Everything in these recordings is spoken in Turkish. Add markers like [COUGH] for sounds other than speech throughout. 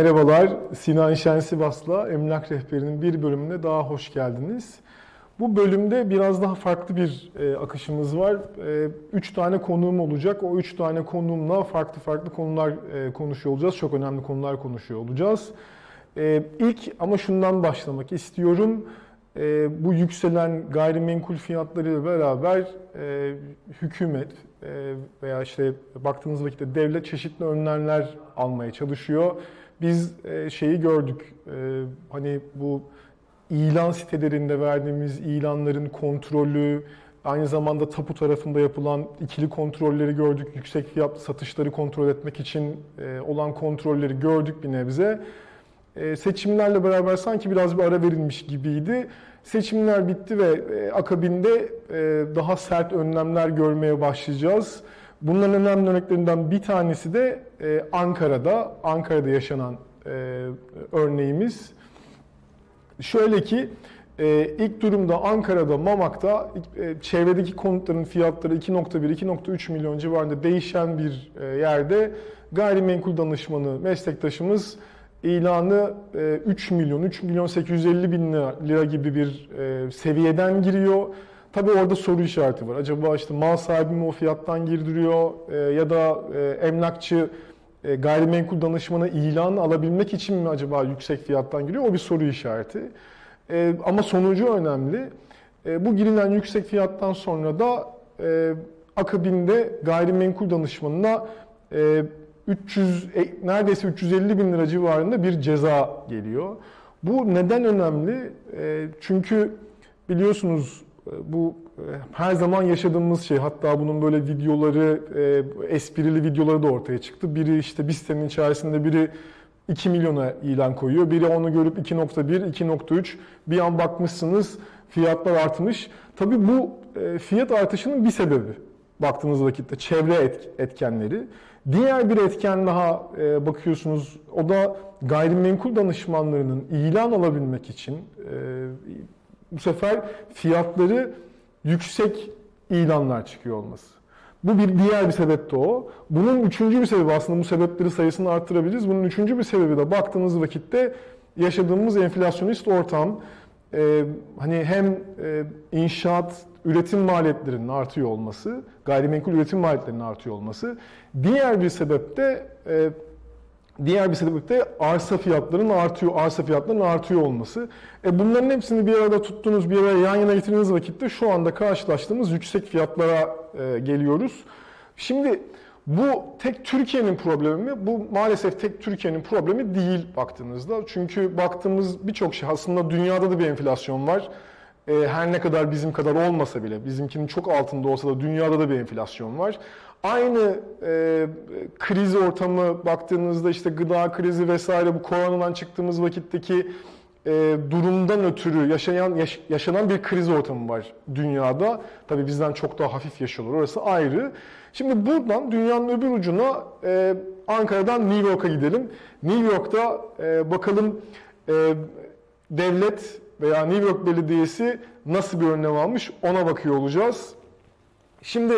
Merhabalar, Sinan Şen Sivas'la Emlak Rehberi'nin bir bölümüne daha hoş geldiniz. Bu bölümde biraz daha farklı bir e, akışımız var. E, üç tane konuğum olacak. O üç tane konuğumla farklı farklı konular e, konuşuyor olacağız. Çok önemli konular konuşuyor olacağız. E, ilk ama şundan başlamak istiyorum. E, bu yükselen gayrimenkul fiyatlarıyla beraber e, hükümet e, veya işte baktığınız vakitte devlet çeşitli önlemler almaya çalışıyor. Biz e, şeyi gördük, e, hani bu ilan sitelerinde verdiğimiz ilanların kontrolü, aynı zamanda tapu tarafında yapılan ikili kontrolleri gördük. Yüksek fiyatlı satışları kontrol etmek için e, olan kontrolleri gördük bir nebze. Seçimlerle beraber sanki biraz bir ara verilmiş gibiydi. Seçimler bitti ve akabinde daha sert önlemler görmeye başlayacağız. Bunların önemli örneklerinden bir tanesi de e, Ankara'da, Ankara'da yaşanan e, örneğimiz. Şöyle ki e, ilk durumda Ankara'da, Mamak'ta e, çevredeki konutların fiyatları 2.1-2.3 milyon civarında değişen bir e, yerde gayrimenkul danışmanı meslektaşımız ilanı e, 3 milyon, 3 milyon 850 bin lira, gibi bir e, seviyeden giriyor. Tabii orada soru işareti var. Acaba işte mal sahibi mi o fiyattan girdiriyor e, ya da e, emlakçı e, gayrimenkul danışmanı ilanı alabilmek için mi acaba yüksek fiyattan giriyor? O bir soru işareti. E, ama sonucu önemli. E, bu girilen yüksek fiyattan sonra da akabinde gayrimenkul danışmanına e, 300 e, neredeyse 350 bin lira civarında bir ceza geliyor. Bu neden önemli? Çünkü biliyorsunuz bu her zaman yaşadığımız şey. Hatta bunun böyle videoları, e, esprili videoları da ortaya çıktı. Biri işte bir sitenin içerisinde biri 2 milyona ilan koyuyor. Biri onu görüp 2.1, 2.3 bir an bakmışsınız fiyatlar artmış. Tabii bu fiyat artışının bir sebebi baktığınız vakitte çevre etkenleri. Diğer bir etken daha bakıyorsunuz o da gayrimenkul danışmanlarının ilan alabilmek için bu sefer fiyatları yüksek ilanlar çıkıyor olması. Bu bir diğer bir sebep de o. Bunun üçüncü bir sebebi aslında bu sebepleri sayısını arttırabiliriz. Bunun üçüncü bir sebebi de baktığınız vakitte yaşadığımız enflasyonist ortam e, hani hem e, inşaat üretim maliyetlerinin artıyor olması, gayrimenkul üretim maliyetlerinin artıyor olması. Diğer bir sebep de e, Diğer bir sebep de arsa fiyatlarının artıyor, arsa fiyatlarının artıyor olması. E bunların hepsini bir arada tuttuğunuz, bir araya yan yana getirdiğiniz vakitte şu anda karşılaştığımız yüksek fiyatlara e, geliyoruz. Şimdi bu tek Türkiye'nin problemi mi? Bu maalesef tek Türkiye'nin problemi değil baktığınızda. Çünkü baktığımız birçok şey aslında dünyada da bir enflasyon var. E, her ne kadar bizim kadar olmasa bile, bizimkinin çok altında olsa da dünyada da bir enflasyon var. Aynı e, kriz ortamı baktığınızda işte gıda krizi vesaire bu koronadan çıktığımız vakitteki e, durumdan ötürü yaşayan yaş, yaşanan bir kriz ortamı var dünyada. Tabii bizden çok daha hafif yaşıyorlar. Orası ayrı. Şimdi buradan dünyanın öbür ucuna e, Ankara'dan New York'a gidelim. New York'ta e, bakalım e, devlet veya New York Belediyesi nasıl bir önlem almış ona bakıyor olacağız. Şimdi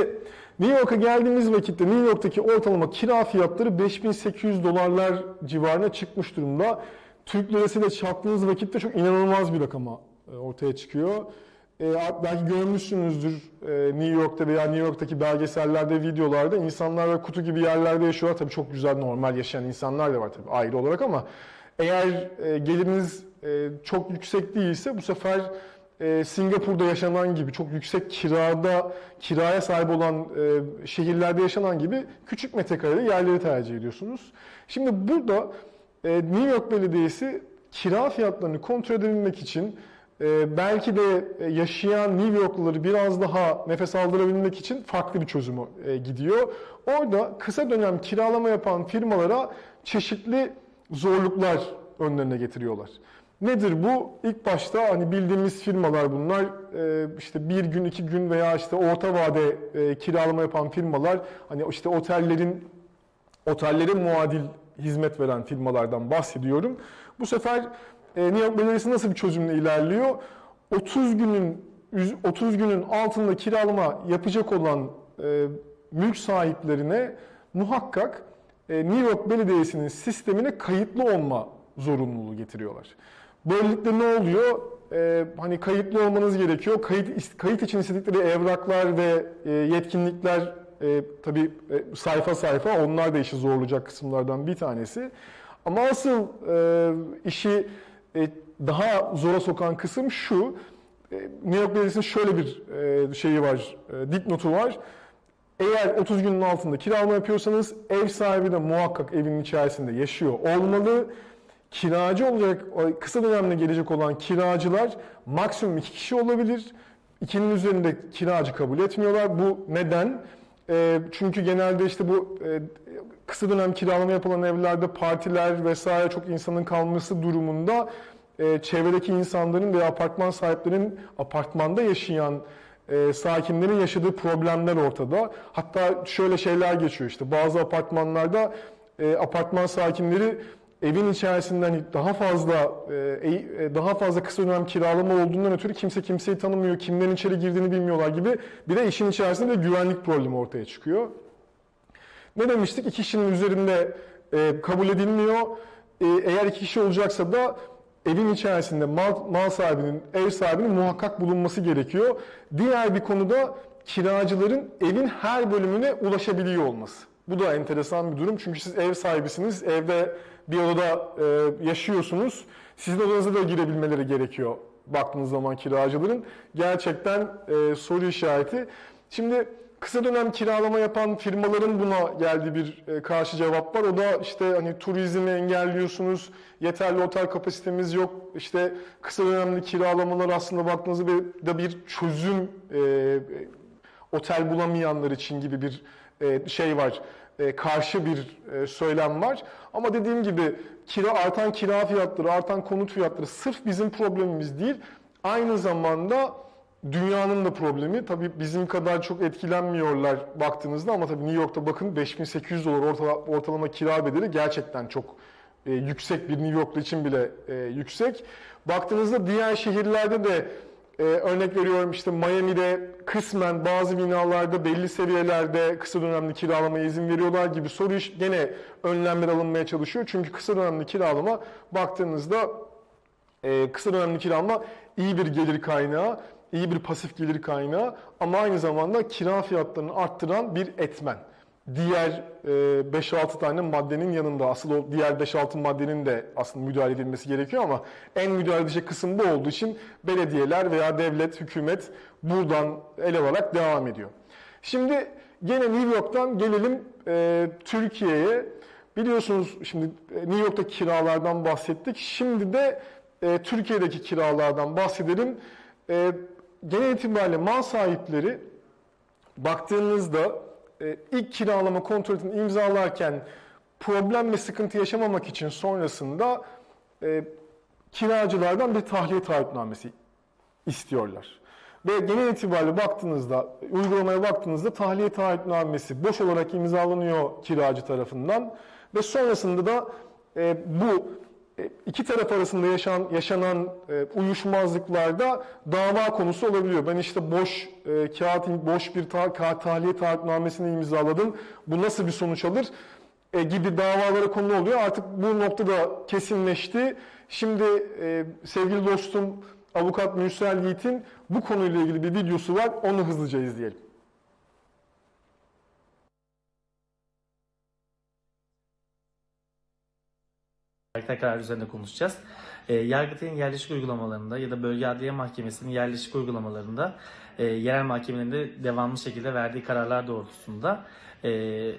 New York'a geldiğimiz vakitte New York'taki ortalama kira fiyatları 5800 dolarlar civarına çıkmış durumda. Türk lirasıyla çarptığınız vakitte çok inanılmaz bir rakama e, ortaya çıkıyor. E, belki görmüşsünüzdür e, New York'ta veya New York'taki belgesellerde, videolarda insanlar ve kutu gibi yerlerde yaşıyorlar. Tabii çok güzel, normal yaşayan insanlar da var tabii ayrı olarak ama eğer e, geliriniz e, çok yüksek değilse bu sefer e, Singapur'da yaşanan gibi çok yüksek kirada kiraya sahip olan e, şehirlerde yaşanan gibi küçük metrekareli yerleri tercih ediyorsunuz. Şimdi burada e, New York Belediyesi kira fiyatlarını kontrol edebilmek için e, belki de e, yaşayan New Yorkluları biraz daha nefes aldırabilmek için farklı bir çözümü e, gidiyor. Orada kısa dönem kiralama yapan firmalara çeşitli zorluklar önlerine getiriyorlar. Nedir bu? İlk başta hani bildiğimiz firmalar bunlar. Ee, işte bir gün, iki gün veya işte orta vade e, kiralama yapan firmalar. Hani işte otellerin otellerin muadil hizmet veren firmalardan bahsediyorum. Bu sefer e, New York Belediyesi nasıl bir çözümle ilerliyor? 30 günün 30 günün altında kiralama yapacak olan e, mülk sahiplerine muhakkak New York Belediyesi'nin sistemine kayıtlı olma zorunluluğu getiriyorlar. Böylelikle ne oluyor? E, hani kayıtlı olmanız gerekiyor. Kayıt kayıt için istedikleri evraklar ve e, yetkinlikler e, tabii e, sayfa sayfa onlar da işi zorlayacak kısımlardan bir tanesi. Ama asıl e, işi e, daha zora sokan kısım şu. E, New York Belediyesi'nin şöyle bir e, şeyi var, e, dipnotu var. Eğer 30 günün altında kiralama yapıyorsanız ev sahibi de muhakkak evin içerisinde yaşıyor olmalı. Kiracı olacak, kısa dönemde gelecek olan kiracılar maksimum iki kişi olabilir. İkinin üzerinde kiracı kabul etmiyorlar. Bu neden? E, çünkü genelde işte bu e, kısa dönem kiralama yapılan evlerde partiler vesaire çok insanın kalması durumunda e, çevredeki insanların veya apartman sahiplerinin apartmanda yaşayan e, sakinlerin yaşadığı problemler ortada. Hatta şöyle şeyler geçiyor işte bazı apartmanlarda e, apartman sakinleri evin içerisinde hani daha fazla e, e, daha fazla kısa dönem kiralama olduğundan ötürü kimse kimseyi tanımıyor, kimlerin içeri girdiğini bilmiyorlar gibi bir de işin içerisinde de güvenlik problemi ortaya çıkıyor. Ne demiştik? İki kişinin üzerinde e, kabul edilmiyor. E, eğer iki kişi olacaksa da evin içerisinde mal, mal sahibinin, ev sahibinin muhakkak bulunması gerekiyor. Diğer bir konuda kiracıların evin her bölümüne ulaşabiliyor olması. Bu da enteresan bir durum çünkü siz ev sahibisiniz, evde bir odada e, yaşıyorsunuz. Sizin odanıza da girebilmeleri gerekiyor baktığınız zaman kiracıların. Gerçekten e, soru işareti. Şimdi kısa dönem kiralama yapan firmaların buna geldiği bir e, karşı cevap var. O da işte hani turizmi engelliyorsunuz, yeterli otel kapasitemiz yok. İşte kısa dönemli kiralamalar aslında baktığınızda bir, da bir çözüm e, e, otel bulamayanlar için gibi bir e, şey var. E, karşı bir e, söylem var. Ama dediğim gibi kira artan kira fiyatları, artan konut fiyatları sırf bizim problemimiz değil. Aynı zamanda dünyanın da problemi. Tabii bizim kadar çok etkilenmiyorlar baktığınızda ama tabii New York'ta bakın 5800 dolar ortalama, ortalama kira bedeli gerçekten çok e, yüksek bir New York'ta için bile e, yüksek. Baktığınızda diğer şehirlerde de ee, örnek veriyorum işte Miami'de kısmen bazı binalarda belli seviyelerde kısa dönemli kiralamaya izin veriyorlar gibi soru iş gene önlemler alınmaya çalışıyor. Çünkü kısa dönemli kiralama baktığınızda e, kısa dönemli kiralama iyi bir gelir kaynağı, iyi bir pasif gelir kaynağı ama aynı zamanda kira fiyatlarını arttıran bir etmen diğer 5-6 e, tane maddenin yanında asıl o diğer 5-6 maddenin de aslında müdahale edilmesi gerekiyor ama en müdahale edecek kısım bu olduğu için belediyeler veya devlet, hükümet buradan el alarak devam ediyor. Şimdi gene New York'tan gelelim e, Türkiye'ye. Biliyorsunuz şimdi e, New York'ta kiralardan bahsettik. Şimdi de e, Türkiye'deki kiralardan bahsedelim. E, genel itibariyle mal sahipleri baktığınızda e, ilk kiralama kontratını imzalarken problem ve sıkıntı yaşamamak için sonrasında e, kiracılardan bir tahliye taahhütnamesi istiyorlar. Ve genel itibariyle baktığınızda, uygulamaya baktığınızda tahliye taahhütnamesi boş olarak imzalanıyor kiracı tarafından ve sonrasında da e, bu iki taraf arasında yaşanan, yaşanan e, uyuşmazlıklarda dava konusu olabiliyor. Ben işte boş e, kağıt, boş bir ta, tahliye taahhütnamesini imzaladım. Bu nasıl bir sonuç alır? E, gibi davalara konu oluyor. Artık bu noktada kesinleşti. Şimdi e, sevgili dostum avukat Mürsel Yiğit'in bu konuyla ilgili bir videosu var. Onu hızlıca izleyelim. Tekrar üzerinde konuşacağız. E, Yargıtay'ın yerleşik uygulamalarında ya da Bölge Adliye Mahkemesi'nin yerleşik uygulamalarında e, yerel mahkemelerinde devamlı şekilde verdiği kararlar doğrultusunda e,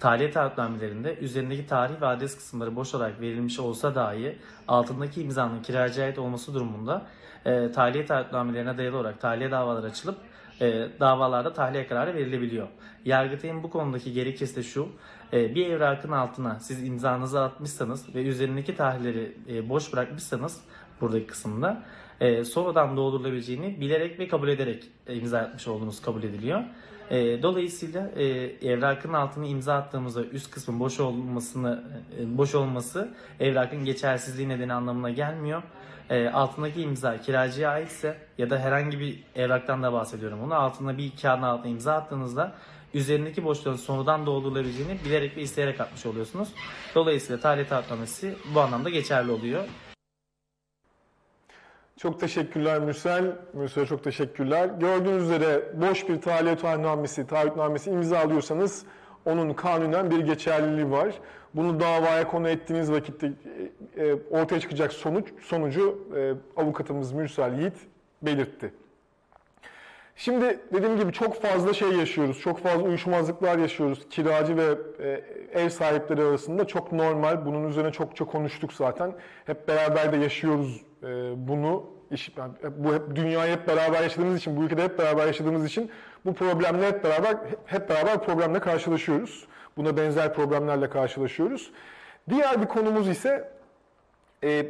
tahliye taahhütnamelerinde üzerindeki tarih ve adres kısımları boş olarak verilmiş olsa dahi altındaki imzanın kiracıya ait olması durumunda e, tahliye taahhütnamelerine dayalı olarak tahliye davaları açılıp e, davalarda tahliye kararı verilebiliyor. Yargıtay'ın bu konudaki gerekçesi de şu, e, bir evrakın altına siz imzanızı atmışsanız ve üzerindeki tarihleri e, boş bırakmışsanız buradaki kısımda e, sonradan doldurulabileceğini bilerek ve kabul ederek e, imza atmış olduğunuz kabul ediliyor. E, dolayısıyla e, evrakın altına imza attığımızda üst kısmın boş olmasını e, boş olması evrakın geçersizliği nedeni anlamına gelmiyor. E, altındaki imza kiracıya aitse ya da herhangi bir evraktan da bahsediyorum bunu altına bir kağıdın altına imza attığınızda üzerindeki boşluğun sonradan doldurulabileceğini bilerek ve isteyerek atmış oluyorsunuz. Dolayısıyla tarih taahhütnamesi bu anlamda geçerli oluyor. Çok teşekkürler Mürsel. Mürsel'e çok teşekkürler. Gördüğünüz üzere boş bir tahliye taahhütnamesi, taahhütnamesi imzalıyorsanız onun kanunen bir geçerliliği var. Bunu davaya konu ettiğiniz vakitte e, ortaya çıkacak sonuç sonucu e, avukatımız Mürsel Yiğit belirtti. Şimdi dediğim gibi çok fazla şey yaşıyoruz. Çok fazla uyuşmazlıklar yaşıyoruz. Kiracı ve e, ev sahipleri arasında çok normal. Bunun üzerine çokça konuştuk zaten. Hep beraber de yaşıyoruz bunu. Bu hep dünyayı hep beraber yaşadığımız için, bu ülkede hep beraber yaşadığımız için bu problemle hep beraber hep beraber problemle karşılaşıyoruz. Buna benzer problemlerle karşılaşıyoruz. Diğer bir konumuz ise e,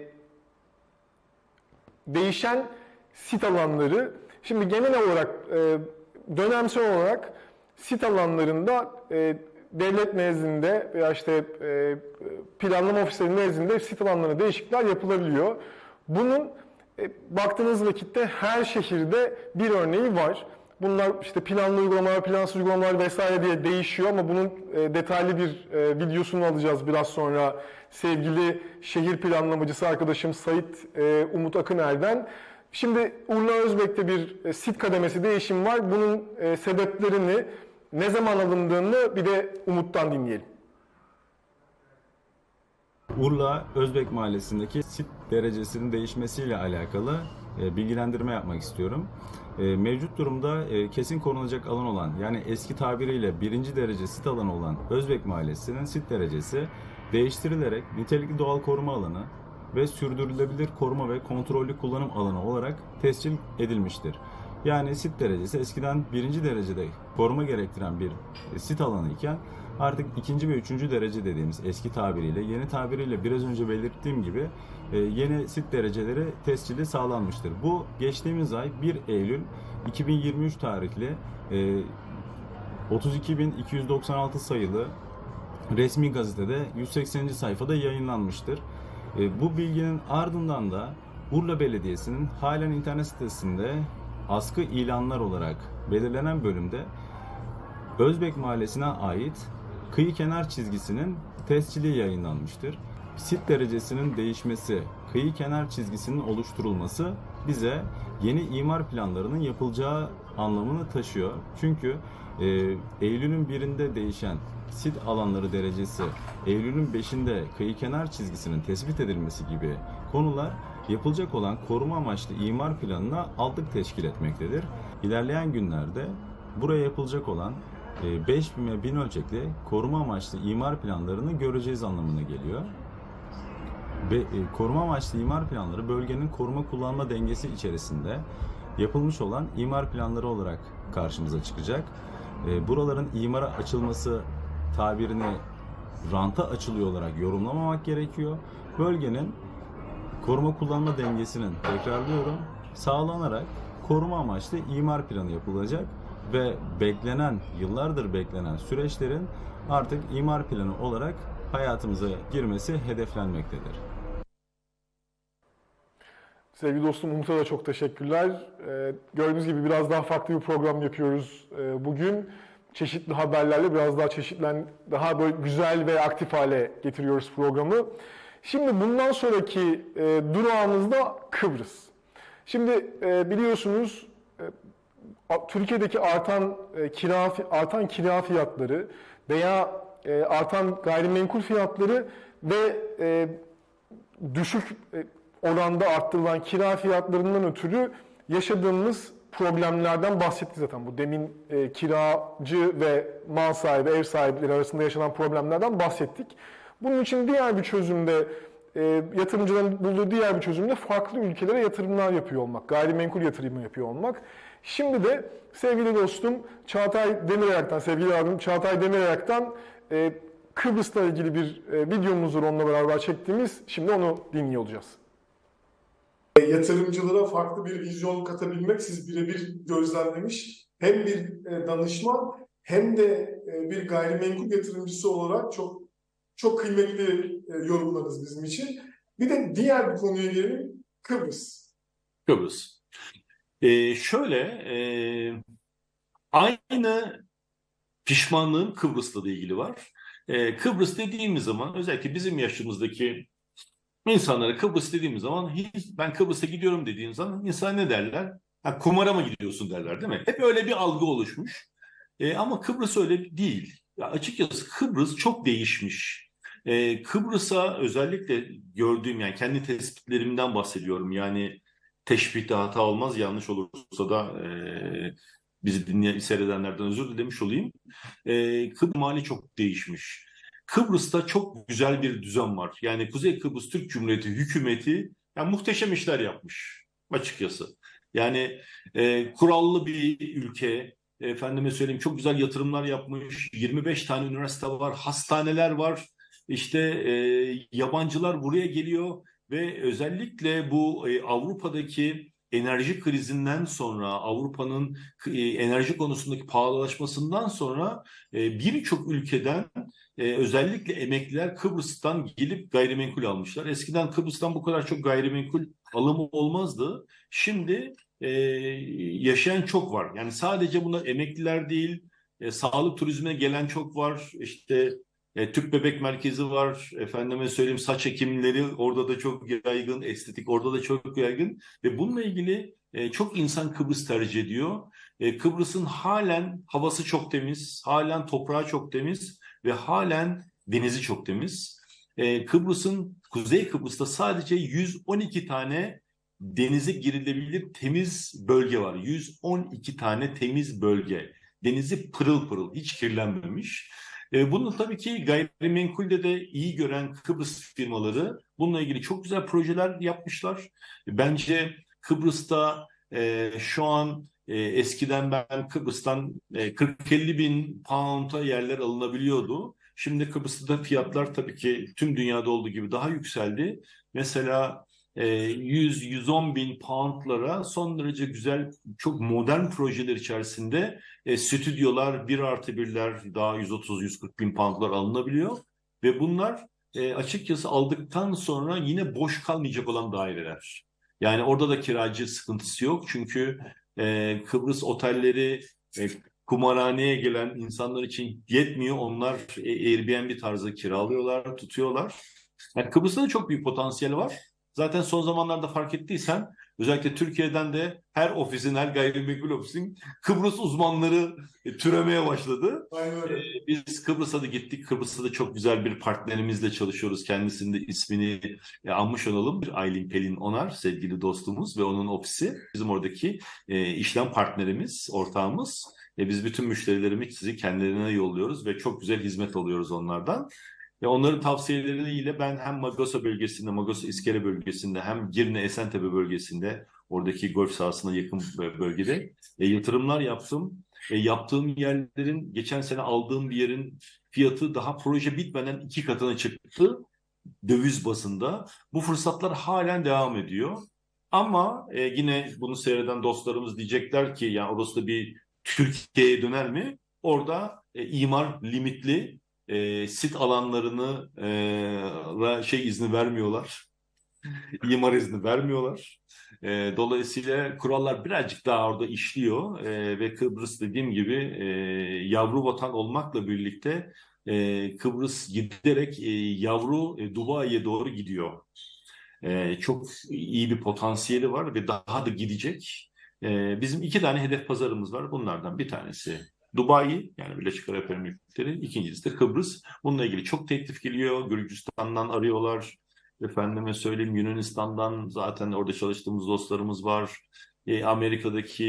değişen sit alanları. Şimdi genel olarak e, dönemsel olarak sit alanlarında e, devlet nezdinde veya işte e, planlama ofisleri nezdinde sit alanlarına değişiklikler yapılabiliyor. Bunun e, baktığınız vakitte her şehirde bir örneği var. Bunlar işte planlı uygulamalar, plansız uygulamalar vesaire diye değişiyor ama bunun e, detaylı bir e, videosunu alacağız biraz sonra sevgili şehir planlamacısı arkadaşım Sait e, Umut Akıner'den. Şimdi Urla Özbek'te bir sit kademesi değişim var. Bunun sebeplerini, ne zaman alındığını bir de Umut'tan dinleyelim. Urla Özbek Mahallesi'ndeki sit derecesinin değişmesiyle alakalı bilgilendirme yapmak istiyorum. E, mevcut durumda e, kesin korunacak alan olan yani eski tabiriyle birinci derece sit alanı olan Özbek Mahallesi'nin sit derecesi değiştirilerek nitelikli doğal koruma alanı ve sürdürülebilir koruma ve kontrollü kullanım alanı olarak tescil edilmiştir. Yani sit derecesi eskiden birinci derecede koruma gerektiren bir e, sit alanı iken artık ikinci ve üçüncü derece dediğimiz eski tabiriyle, yeni tabiriyle biraz önce belirttiğim gibi e, yeni sit dereceleri tescili sağlanmıştır. Bu geçtiğimiz ay 1 Eylül 2023 tarihli e, 32.296 sayılı resmi gazetede 180. sayfada yayınlanmıştır. E, Bu bilginin ardından da Urla Belediyesi'nin halen internet sitesinde askı ilanlar olarak belirlenen bölümde Özbek Mahallesi'ne ait kıyı kenar çizgisinin tescili yayınlanmıştır. Sit derecesinin değişmesi, kıyı kenar çizgisinin oluşturulması bize yeni imar planlarının yapılacağı anlamını taşıyor. Çünkü e, Eylül'ün birinde değişen sit alanları derecesi, Eylül'ün 5'inde kıyı kenar çizgisinin tespit edilmesi gibi konular yapılacak olan koruma amaçlı imar planına aldık teşkil etmektedir. İlerleyen günlerde buraya yapılacak olan 5000 ve 1000 ölçekli koruma amaçlı imar planlarını göreceğiz anlamına geliyor. Ve e, koruma amaçlı imar planları bölgenin koruma kullanma dengesi içerisinde yapılmış olan imar planları olarak karşımıza çıkacak. E, buraların imara açılması tabirini ranta açılıyor olarak yorumlamamak gerekiyor. Bölgenin koruma kullanma dengesinin tekrarlıyorum sağlanarak koruma amaçlı imar planı yapılacak ve beklenen yıllardır beklenen süreçlerin artık imar planı olarak hayatımıza girmesi hedeflenmektedir. Sevgili dostum Umut'a da çok teşekkürler. Ee, gördüğünüz gibi biraz daha farklı bir program yapıyoruz ee, bugün. Çeşitli haberlerle biraz daha çeşitlen, daha böyle güzel ve aktif hale getiriyoruz programı. Şimdi bundan sonraki e, durağımız da Kıbrıs. Şimdi e, biliyorsunuz Türkiye'deki artan e, kira artan kira fiyatları veya e, artan gayrimenkul fiyatları ve e, düşük e, oranda arttırılan kira fiyatlarından ötürü yaşadığımız problemlerden bahsetti zaten. Bu demin e, kiracı ve mal sahibi, ev sahipleri arasında yaşanan problemlerden bahsettik. Bunun için diğer bir çözümde e, yatırımcıların bulduğu diğer bir çözümde farklı ülkelere yatırımlar yapıyor olmak, gayrimenkul yatırımı yapıyor olmak. Şimdi de sevgili dostum Çağatay Demirayak'tan, sevgili abim Çağatay Demirayak'tan e, Kıbrıs'la ilgili bir e, videomuz var onunla beraber çektiğimiz. Şimdi onu dinliyor olacağız. Yatırımcılara farklı bir vizyon katabilmek siz birebir gözlemlemiş. Hem bir e, danışman hem de e, bir gayrimenkul yatırımcısı olarak çok çok kıymetli e, yorumlarınız bizim için. Bir de diğer bir konuya gelelim. Kıbrıs. Kıbrıs. Ee, şöyle, e, aynı pişmanlığım Kıbrıs'la da ilgili var. Ee, Kıbrıs dediğimiz zaman özellikle bizim yaşımızdaki insanlara Kıbrıs dediğimiz zaman ben Kıbrıs'a gidiyorum dediğim zaman insan ne derler? Ha, kumara mı gidiyorsun derler değil mi? Hep öyle bir algı oluşmuş. Ee, ama Kıbrıs öyle değil. Ya açıkçası Kıbrıs çok değişmiş. Ee, Kıbrıs'a özellikle gördüğüm yani kendi tespitlerimden bahsediyorum. Yani teşbihte hata olmaz. Yanlış olursa da e, bizi dinleyen, seyredenlerden özür dilemiş olayım. E, Kıbrıs mali çok değişmiş. Kıbrıs'ta çok güzel bir düzen var. Yani Kuzey Kıbrıs Türk Cumhuriyeti hükümeti yani muhteşem işler yapmış açıkçası. Yani e, kurallı bir ülke, efendime söyleyeyim çok güzel yatırımlar yapmış. 25 tane üniversite var, hastaneler var. İşte e, yabancılar buraya geliyor ve özellikle bu e, Avrupa'daki enerji krizinden sonra Avrupa'nın e, enerji konusundaki pahalılaşmasından sonra e, birçok ülkeden e, özellikle emekliler Kıbrıs'tan gelip gayrimenkul almışlar. Eskiden Kıbrıs'tan bu kadar çok gayrimenkul alımı olmazdı. Şimdi yaşayan çok var. Yani sadece bunlar emekliler değil, sağlık turizmine gelen çok var. İşte e, tüp bebek merkezi var. Efendime söyleyeyim saç ekimleri orada da çok yaygın. Estetik orada da çok yaygın. Ve bununla ilgili e, çok insan Kıbrıs tercih ediyor. E, Kıbrıs'ın halen havası çok temiz. Halen toprağı çok temiz. Ve halen denizi çok temiz. E, Kıbrıs'ın Kuzey Kıbrıs'ta sadece 112 tane denize girilebilir temiz bölge var. 112 tane temiz bölge. Denizi pırıl pırıl, hiç kirlenmemiş. E, bunu tabii ki gayrimenkulde de iyi gören Kıbrıs firmaları bununla ilgili çok güzel projeler yapmışlar. Bence Kıbrıs'ta e, şu an e, eskiden ben Kıbrıs'tan e, 40-50 bin pound'a yerler alınabiliyordu. Şimdi Kıbrıs'ta fiyatlar tabii ki tüm dünyada olduğu gibi daha yükseldi. Mesela e, 100-110 bin poundlara son derece güzel, çok modern projeler içerisinde e, stüdyolar, 1 artı 1'ler daha 130-140 bin poundlar alınabiliyor. Ve bunlar e, açıkçası aldıktan sonra yine boş kalmayacak olan daireler. Yani orada da kiracı sıkıntısı yok. Çünkü e, Kıbrıs otelleri e, kumarhaneye gelen insanlar için yetmiyor. Onlar e, Airbnb tarzı kiralıyorlar, tutuyorlar. Yani Kıbrıs'ta da çok büyük potansiyel var. Zaten son zamanlarda fark ettiysen özellikle Türkiye'den de her ofisin, her gayrimenkul ofisin Kıbrıs uzmanları e, türemeye başladı. Aynen öyle. Ee, Biz Kıbrıs'a da gittik. Kıbrıs'ta da çok güzel bir partnerimizle çalışıyoruz. Kendisinin de ismini e, anmış olalım. Aylin Pelin Onar, sevgili dostumuz ve onun ofisi. Bizim oradaki e, işlem partnerimiz, ortağımız. E, biz bütün müşterilerimizi kendilerine yolluyoruz ve çok güzel hizmet alıyoruz onlardan. Ve onların tavsiyeleriyle ben hem Magosa bölgesinde, Magosa İskele bölgesinde hem Girne Esentepe bölgesinde oradaki golf sahasına yakın bölgede e, yatırımlar yaptım. E, yaptığım yerlerin geçen sene aldığım bir yerin fiyatı daha proje bitmeden iki katına çıktı döviz bazında. Bu fırsatlar halen devam ediyor. Ama e, yine bunu seyreden dostlarımız diyecekler ki yani orası da bir Türkiye'ye döner mi? Orada e, imar limitli e, sit alanlarını e, şey izni vermiyorlar. [LAUGHS] İmar izni vermiyorlar. E, dolayısıyla kurallar birazcık daha orada işliyor e, ve Kıbrıs dediğim gibi e, yavru vatan olmakla birlikte e, Kıbrıs giderek e, yavru e, Dubai'ye doğru gidiyor. E, çok iyi bir potansiyeli var ve daha da gidecek. E, bizim iki tane hedef pazarımız var. Bunlardan bir tanesi Dubai yani Birleşik Arap Emirlikleri, ikincisi de Kıbrıs. Bununla ilgili çok teklif geliyor. Gürcistan'dan arıyorlar. Efendime söyleyeyim Yunanistan'dan zaten orada çalıştığımız dostlarımız var. E, Amerika'daki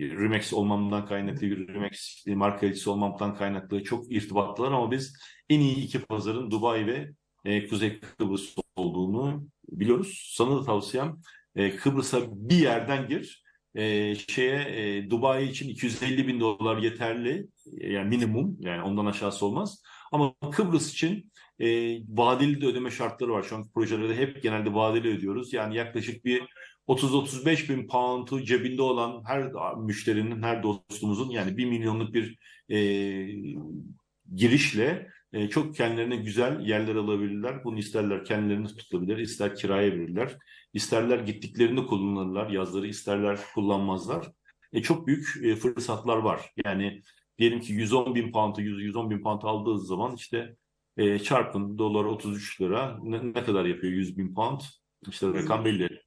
Remax olmamdan kaynaklı, Remax markacısı olmamdan kaynaklı çok irtibatlılar ama biz en iyi iki pazarın Dubai ve e, Kuzey Kıbrıs olduğunu biliyoruz. Sana da tavsiyem e, Kıbrıs'a bir yerden gir. E, şeye e, Dubai için 250 bin dolar yeterli E, yani minimum yani ondan aşağısı olmaz. Ama Kıbrıs için e, vadeli de ödeme şartları var. Şu anki projelerde hep genelde vadeli ödüyoruz. Yani yaklaşık bir 30-35 bin pound'u cebinde olan her müşterinin her dostumuzun yani 1 milyonluk bir e, girişle e, çok kendilerine güzel yerler alabilirler. Bunu isterler kendilerini tutabilir, ister kiraya verirler. İsterler gittiklerinde kullanırlar, yazları isterler kullanmazlar. E, çok büyük e, fırsatlar var. Yani diyelim ki 110 bin pound'u 110 bin pound aldığı zaman işte e, çarpın dolar 33 lira ne, ne kadar yapıyor 100 bin pound? İşte rakam belli.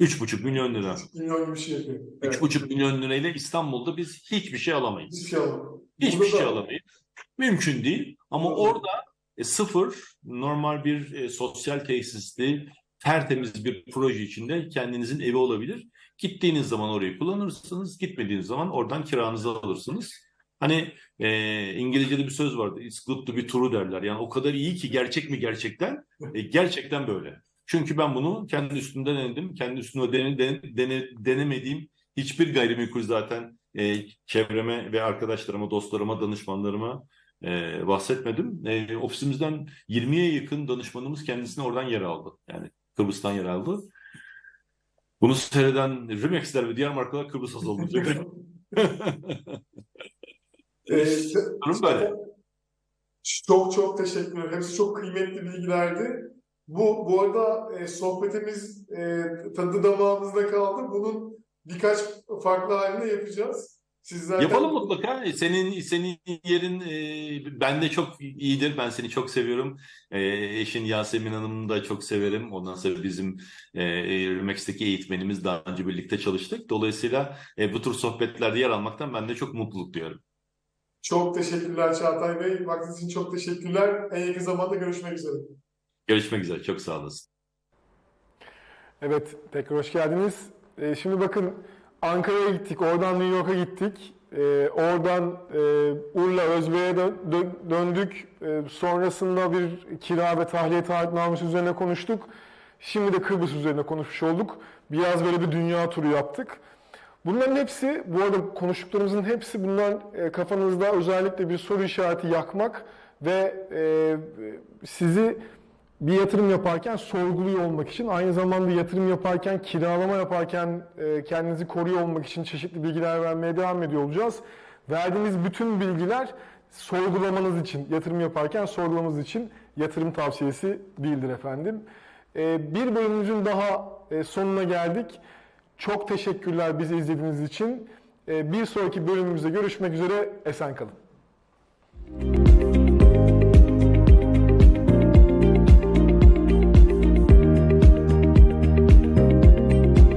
3,5 milyon lira. Milyon gibi bir şey yapıyor. Evet. 3,5 milyon lirayla İstanbul'da biz hiçbir şey alamayız. Hiçbir şey alamam. Hiçbir şey alamayız. Mümkün değil. Ama orada e, sıfır normal bir e, sosyal tesisli tertemiz bir proje içinde kendinizin evi olabilir. Gittiğiniz zaman orayı kullanırsınız. Gitmediğiniz zaman oradan kiranızı alırsınız. Hani e, İngilizce'de bir söz vardı. It's good to be true derler. Yani o kadar iyi ki gerçek mi gerçekten? E, gerçekten böyle. Çünkü ben bunu kendi üstümde denedim. Kendi üstüme dene, dene- dene- denemediğim hiçbir gayrimenkul zaten e, çevreme ve arkadaşlarıma, dostlarıma, danışmanlarıma e, bahsetmedim. E, ofisimizden 20'ye yakın danışmanımız kendisine oradan yer aldı. Yani Kıbrıs'tan yer aldı. Bunu seyreden Remex'ler ve diğer markalar Kıbrıs azalmayacak. [LAUGHS] Ee, Durum böyle. Çok çok teşekkür ederim. Hepsi çok kıymetli bilgilerdi. Bu bu arada e, sohbetimiz e, tadı damağımızda kaldı. Bunun birkaç farklı halinde yapacağız. Siz zaten Yapalım mutlaka. Senin senin yerin e, bende çok iyidir. Ben seni çok seviyorum. E, eşin Yasemin Hanım'ı da çok severim. Ondan sonra bizim e, Remex'teki eğitmenimiz daha önce birlikte çalıştık. Dolayısıyla e, bu tür sohbetlerde yer almaktan ben de çok mutluluk duyuyorum. Çok teşekkürler Çağatay Bey. Vaktiniz için çok teşekkürler. En yakın zamanda görüşmek üzere. Görüşmek üzere. Çok sağ olasın. Evet, tekrar hoş geldiniz. Ee, şimdi bakın Ankara'ya gittik, oradan New York'a gittik. Ee, oradan e, Urla, Özbey'e dö- dö- döndük. Ee, sonrasında bir kira ve tahliye taahhütnamesi üzerine konuştuk. Şimdi de Kıbrıs üzerine konuşmuş olduk. Biraz böyle bir dünya turu yaptık. Bunların hepsi, bu arada konuştuklarımızın hepsi bunlar e, kafanızda özellikle bir soru işareti yakmak ve e, sizi bir yatırım yaparken sorguluyor olmak için, aynı zamanda yatırım yaparken, kiralama yaparken e, kendinizi koruyor olmak için çeşitli bilgiler vermeye devam ediyor olacağız. Verdiğimiz bütün bilgiler sorgulamanız için, yatırım yaparken sorgulamanız için yatırım tavsiyesi değildir efendim. E, bir bölümümüzün daha e, sonuna geldik. Çok teşekkürler bizi izlediğiniz için. Bir sonraki bölümümüzde görüşmek üzere, esen kalın.